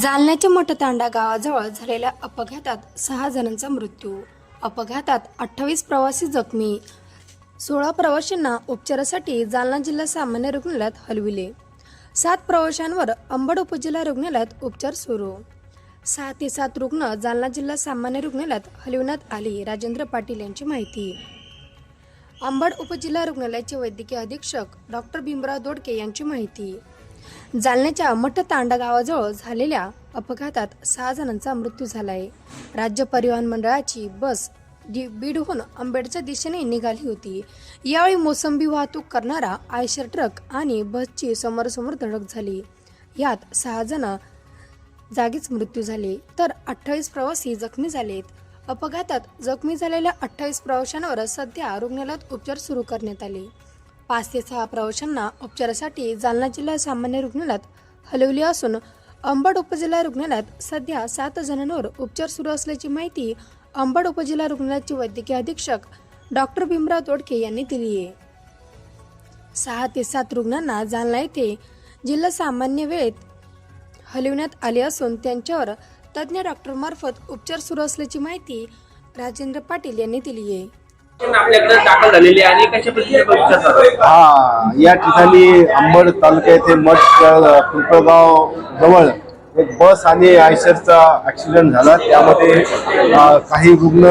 जालन्याच्या मठतांडा गावाजवळ झालेल्या अपघातात सहा जणांचा मृत्यू. अपघातात अठ्ठावीस प्रवासी जखमी सोळा प्रवाशांना उपचारासाठी जालना जिल्हा सामान्य रुग्णालयात हलविले. सात प्रवाशांवर अंबड उपजिल्हा रुग्णालयात उपचार सुरू. सहा ते सात रुग्ण जालना जिल्हा सामान्य रुग्णालयात हलविण्यात आली राजेंद्र पाटील यांची माहिती. अंबड उपजिल्हा रुग्णालयाचे वैद्यकीय अधीक्षक डॉक्टर भीमराव दोडके यांची माहिती. जालन्याच्या मठतांडा गावाजवळ झालेल्या अपघातात सहा जणांचा मृत्यू झाला आहे राज्य परिवहन मंडळाची बस बीडहून आंबेडच्या दिशेने निघाली होती. यावेळी मोसंबी वाहतूक करणारा आयशर ट्रक आणि बसची समोरासमोर धडक झाली. यात सहा जण जागीच मृत्यू झाले तर अठ्ठावीस प्रवासी जखमी झालेत. अपघातात जखमी झालेल्या अठ्ठावीस प्रवाशांवर सध्या रुग्णालयात उपचार सुरू करण्यात आले. पाच ते सहा प्रवाशांना उपचारासाठी जालना जिल्हा सामान्य रुग्णालयात हलवले असून अंबड उपजिल्हा रुग्णालयात सध्या सात जणांवर उपचार सुरू असल्याची माहिती अंबड उपजिल्हा रुग्णालयाचे वैद्यकीय अधीक्षक डॉक्टर भीमराव तोडके यांनी दिली आहे. सहा ते सात रुग्णांना जालना येथे जिल्हा सामान्य वेळेत हलविण्यात आले असून त्यांच्यावर तज्ज्ञ डॉक्टरमार्फत उपचार सुरू असल्याची माहिती राजेंद्र पाटील यांनी दिली आहे. पेशंट आपल्याकडे दाखल झालेली आहे आणि कशा पद्धतीने चालू आहे? हा या ठिकाणी अंबड तालुक्या येथे मठ पिंपळगाव जवळ एक बस आणि आयशरचा ऍक्सिडेंट झाला. त्यामध्ये अ, काही रुग्ण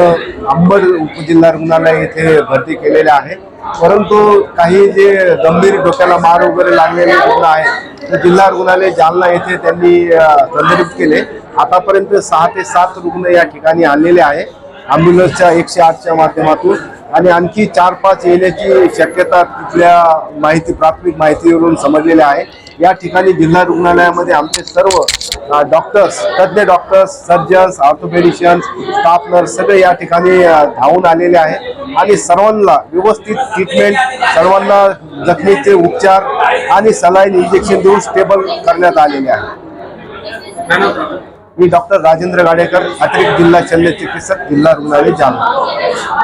अंबड उपजिल्हा रुग्णालय येथे भरती केलेले आहेत परंतु काही जे गंभीर डोक्याला मार वगैरे लागलेले रुग्ण आहेत ते जिल्हा रुग्णालय जालना येथे त्यांनी अ, संदर्भित केले. आतापर्यंत सहा ते सात रुग्ण या ठिकाणी आलेले आहे. अँब्युलन्सच्या एकशे आठच्या माध्यमातून. आणि आणखी चार पाच येण्याची शक्यता तिथल्या माहिती प्राथमिक माहितीवरून समजलेल्या आहे. या ठिकाणी जिल्हा रुग्णालयामध्ये आमचे सर्व डॉक्टर्स तज्ज्ञ doctors surgeons orthopedicians staff nurse सगळे या ठिकाणी धावून आलेले आहे. आणि सर्वांना व्यवस्थित ट्रीटमेंट सर्वांना जखमीचे उपचार आणि सलाईन इंजेक्शन देऊन स्टेबल करण्यात आलेले आहे. मी डॉक्टर राजेंद्र गाडेकर अतिरिक्त जिल्हा शल्य चिकित्सक जिल्हा रुग्णालय जालना.